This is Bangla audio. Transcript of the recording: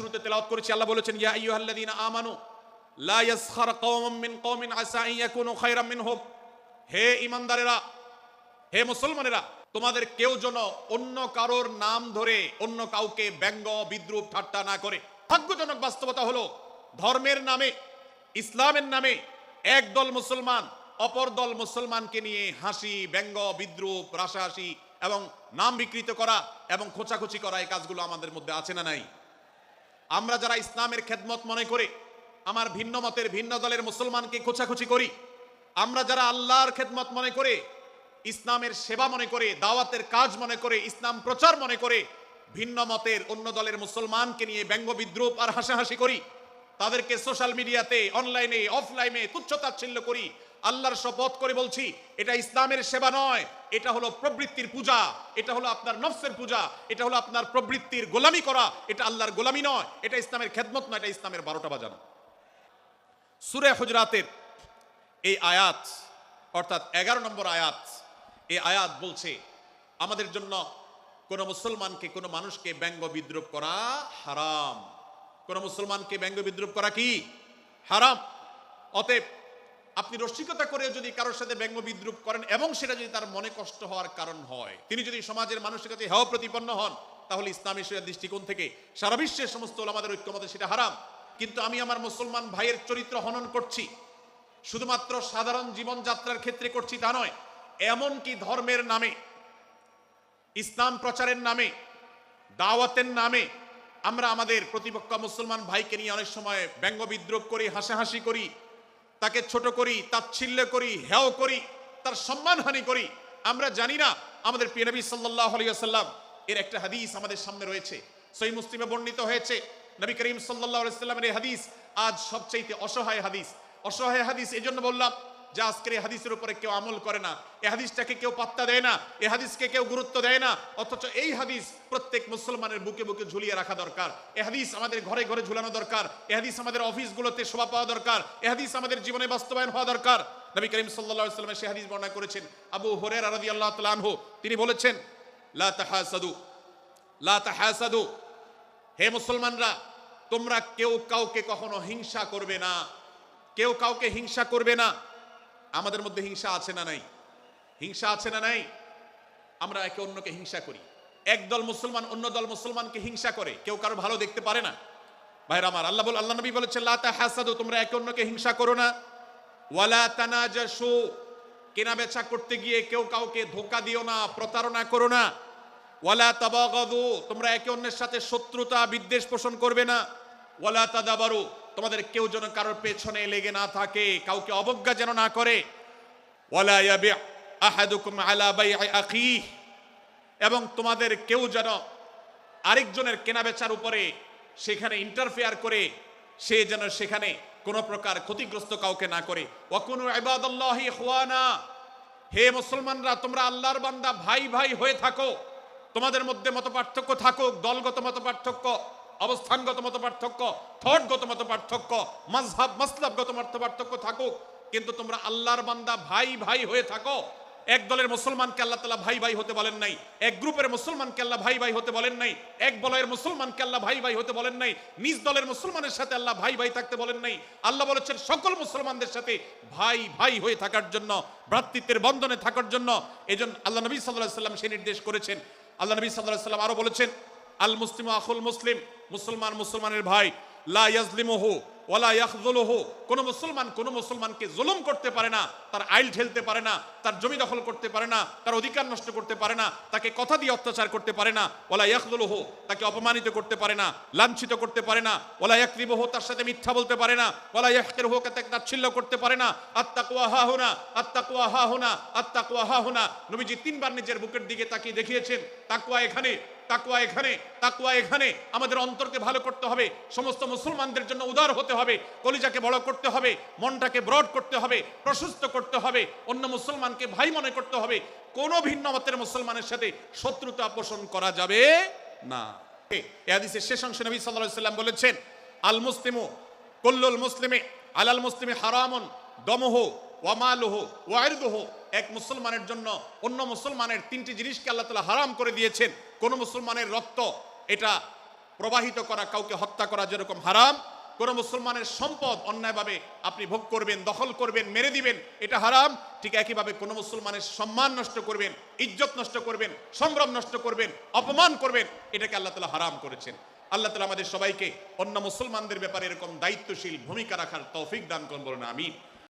শুরুতে তেলাওয়াত করেছি, আল্লাহ বলেছেন, ইয়া আইয়ুহাল্লাযীনা আমানু, লা ইয়াসখার কওমুম মিন কওমিন আসা আন ইয়াকুনু খায়রাম মিনহুম। হে ঈমানদারেরা, হে মুসলমানেরা, তোমাদের কেউ যেন অন্য কারোর নাম ধরে অন্য কাউকে ব্যঙ্গ, বিদ্রুপ, ঠাট্টা না করে। ভাগ্যজনক বাস্তবতা হলো, ধর্মের নামে, ইসলামের নামে এক দল মুসলমান অপর দল মুসলমানকে নিয়ে হাসি, ব্যঙ্গ, বিদ্রুপ, রাসাহাসি এবং নাম বিকৃত করা এবং খোঁচাখুচি করা, এই কাজগুলো আমাদের মধ্যে আছে না নাই? আমরা যারা ইসলামের খেদমত মনে করে, আমার ভিন্ন মতের ভিন্ন দলের মুসলমানকে খোঁচাখুচি করি, আমরা যারা আল্লাহর খেদমত মনে করে, ইসলামের সেবা মনে করে, দাওয়াতের কাজ মনে করে, ইসলাম প্রচার মনে করে, ভিন্ন মতের অন্য দলের মুসলমানকে নিয়ে ব্যঙ্গ বিদ্রুপ আর হাসাহাসি করি, তাদেরকে সোশ্যাল মিডিয়াতে অনলাইনে অফলাইনে তুচ্ছতাচ্ছিল্য করি আল্লাহর শপথ করে বলছি, এটা ইসলামের সেবা নয়, এটা হলো প্রবৃত্তির পূজা, এটা হলো আপনার নফসের পূজা, এটা হলো আপনার প্রবৃত্তির গোলামি করা, এটা আল্লাহর গোলামি নয়, এটা ইসলামের খেদমত নয়, এটা ইসলামের বারোটা বাজানো। সুরে হুজরাতের এই আয়াত, অর্থাৎ এগারো নম্বর আয়াত, এই আয়াত বলছে, আমাদের জন্য কোন মুসলমানকে, কোন মানুষকে ব্যঙ্গ বিদ্রুপ করা হারাম। কোন মুসলমানকে ব্যঙ্গ বিদ্রুপ করা কি? হারাম। অতএব আপনি রসিকতা করে যদি কারোর সাথে ব্যঙ্গ বিদ্রুপ করেন এবং সেটা যদি তার মনে কষ্ট হওয়ার কারণ হয়, তিনি যদি সমাজের মানুষের কাছে হেয় প্রতিপন্ন হন, তাহলে ইসলামী শরিয়ার দৃষ্টিকোণ থেকে সারা বিশ্বের সমস্ত ওলামাদের ঐক্যমতে সেটা হারাম। কিন্তু আমি আমার মুসলমান ভাইয়ের চরিত্র হনন করছি, শুধুমাত্র সাধারণ জীবনযাত্রার ক্ষেত্রে করছি তা নয়, এমনকি ধর্মের নামে, ইসলাম প্রচারের নামে, দাওয়াতের নামে আমরা আমাদের প্রতিপক্ষ মুসলমান ভাইকে নিয়ে অনেক সময় ব্যঙ্গ বিদ্রোপ করি, হাসাহাসি করি তাকে ছোট করি তাচ্ছিল্য করি, হেও করি, তার সম্মানহানি করি। আমরা জানি না, আমাদের প্রিয় সাল্লাহ আলিয়াল্লাম এর একটা হাদিস আমাদের সামনে রয়েছে। সই মুসলিমে বর্ণিত হয়েছে, নবী করিম সাল্লাহ আলিয়া সাল্লামের এই হাদিস আজ সবচাইতে অসহায় হাদিস। অসহায় হাদিস এই জন্য বললাম যে আজকের এই হাদিসের উপরে কেউ আমল করে না এই হাদিসটাকে কেউ পাত্তা দেয় না এই হাদিসকে কেউ গুরুত্ব দেয় না, অথচ এই হাদিস প্রত্যেক মুসলমানের বুকে বুকে ঝুলিয়ে রাখা দরকার। এই হাদিস আমাদের ঘরে ঘরে ঝুলানো দরকার এই হাদিস আমাদের অফিসগুলোতে শোভা পাওয়া দরকার এই হাদিস আমাদের জীবনে বাস্তবায়ন হওয়া দরকার। নবী করিম ওয়াসাল্লাম সেই হাদিস বর্ণনা করেছেন, আবু হুরায়রা রাদিয়াল্লাহু তাআলা আনহু, তিনি বলেছেন, লা তাহাসাদু লা তাহাসাদু, হে মুসলমানরা, তোমরা কেউ কাউকে কখনো হিংসা করবে না, কেউ কাউকে হিংসা করবে না আমাদের মধ্যে হিংসা আছে না নাই? হিংসা আছে না নাই? আমরা একে অন্যকে হিংসা করি। একদল মুসলমান অন্য দল মুসলমানকে হিংসা করে। কেউ কারও ভালো দেখতে পারে না। ভাইরা আমার, আল্লাহ বল, আল্লাহ নবী বলেছেন, লা তাহাসাদু, তোমরা একে অন্যকে হিংসা করো না। ওয়ালা তানাজাসু কেনা বেচা করতে গিয়ে কেউ কাউকে ধোকা দিও না, প্রতারণা করো না। ওয়ালা তাবাগাদু, তোমরা একে অন্যের সাথে শত্রুতা বিদ্বেষ পোষণ করবে না। ওয়ালা তাদাবারু তোমাদের কেউ যেন কারোর পেছনে লেগে না থাকে, কাউকে অবজ্ঞা যেন না করে। এবং তোমাদের কেউ যেন আরেকজনের কেনাবেচার উপরে সেখানে ইন্টারফেয়ার করে, সে যেন সেখানে কোনো প্রকার ক্ষতিগ্রস্ত কাউকে না করে। হে মুসলমানরা, তোমরা আল্লাহর বান্দা, ভাই ভাই হয়ে থাকো। তোমাদের মধ্যে মত পার্থক্য থাকুক, দলগত মত পার্থক্য অবস্থানগত মত পার্থক্য থটগত মত পার্থক্য, মাযহাব মাসলাবগত মত পার্থক্য থাকুক, কিন্তু তোমরা আল্লাহর বান্দা ভাই ভাই হয়ে থাকো। এক দলের মুসলমানকে আল্লাহ তালা ভাই ভাই হতে বলেন নাই, এক গ্রুপের মুসলমানকে আল্লাহ ভাই ভাই হতে বলেন নাই, এক বলয়ের মুসলমানকে আল্লাহ ভাই ভাই হতে বলেন নাই, নিজ দলের মুসলমানের সাথে আল্লাহ ভাই ভাই থাকতে বলেন নাই। আল্লাহ বলেছেন সকল মুসলমানদের সাথে ভাই ভাই হয়ে থাকার জন্য, ভ্রাতৃত্বের বন্ধনে থাকার জন্য। এজন্য আল্লাহ নবী সাল্লাহ সাল্লাম সে নির্দেশ করেছেন। আল্লাহ নবী সাল্লাহ সাল্লাম আরও বলেছেন আল মুসলিম আখুল মুসলিম, মুসলমান মুসলমানের ভাই, লা ইয়াজলিমুহু ওয়ালা ইয়াখযুলুহু কোন মুসলমান কোন মুসলমানকে জুলুম করতে পারে না, তার আইল ঠেলতে পারে না, তার জমি দখল করতে পারে না, তার অধিকার নষ্ট করতে পারে না, তাকে কথা দিয়ে অত্যাচার করতে পারে না ওয়ালা ইয়াখযুলুহু তাকে অপমানিত করতে পারে না, লাঞ্ছিত করতে পারে না ওয়ালা ইয়াকযিবুহু তার সাথে মিথ্যা বলতে পারে না ওয়ালা ইয়াহকিরুহু, তাকে তাচ্ছিল্য করতে পারে না, আত্তাকওয়া হাহুনা আত্তাকওয়া হাহুনা আত্তাকওয়া হাহুনা নবীজি তিনবার নিজের বুকের দিকে তাকিয়ে দেখিয়েছেন, তাকওয়া এখানে তাকুয়া এখানে তাকুয়া এখানে। আমাদের অন্তরকে ভালো করতে হবে। সমস্ত মুসলমানদের জন্য উদার হতে হবে। কলিজাকে বড় করতে হবে। মনটাকে ব্রড করতে হবে। প্রশস্ত করতে হবে। অন্য মুসলমানকে ভাই মনে করতে হবে। কোনো ভিন্ন মতের মুসলমানের সাথে শত্রুতা পোষণ করা যাবে না। এ হাদিসের শেষ অংশে নবী সাল্লাল্লাহু আলাইহি সাল্লাম বলেছেন, আল মুসলিমু কুল্লুল মুসলিমে, আলাল মুসলিমে হারামুন, দমহ। ওয়ামালুহ ওয়াইরদুহ এক মুসলমানের জন্য অন্য মুসলমানের তিনটি জিনিসকে আল্লাহ তালা হারাম করে দিয়েছেন। কোন মুসলমানের রক্ত এটা প্রবাহিত করা, কাউকে হত্যা করা যেরকম হারাম, কোন মুসলমানের সম্পদ অন্যায়ভাবে আপনি ভোগ করবেন, দখল করবেন, মেরে দিবেন, এটা হারাম। ঠিক একইভাবে কোন মুসলমানের সম্মান নষ্ট করবেন, ইজ্জত নষ্ট করবেন সম্ভ্রম নষ্ট করবেন, অপমান করবেন, এটাকে আল্লাহ তালা হারাম করেছেন। আল্লাহ তালা আমাদের সবাইকে অন্য মুসলমানদের ব্যাপারে এরকম দায়িত্বশীল ভূমিকা রাখার তৌফিক দান করুন আমিন।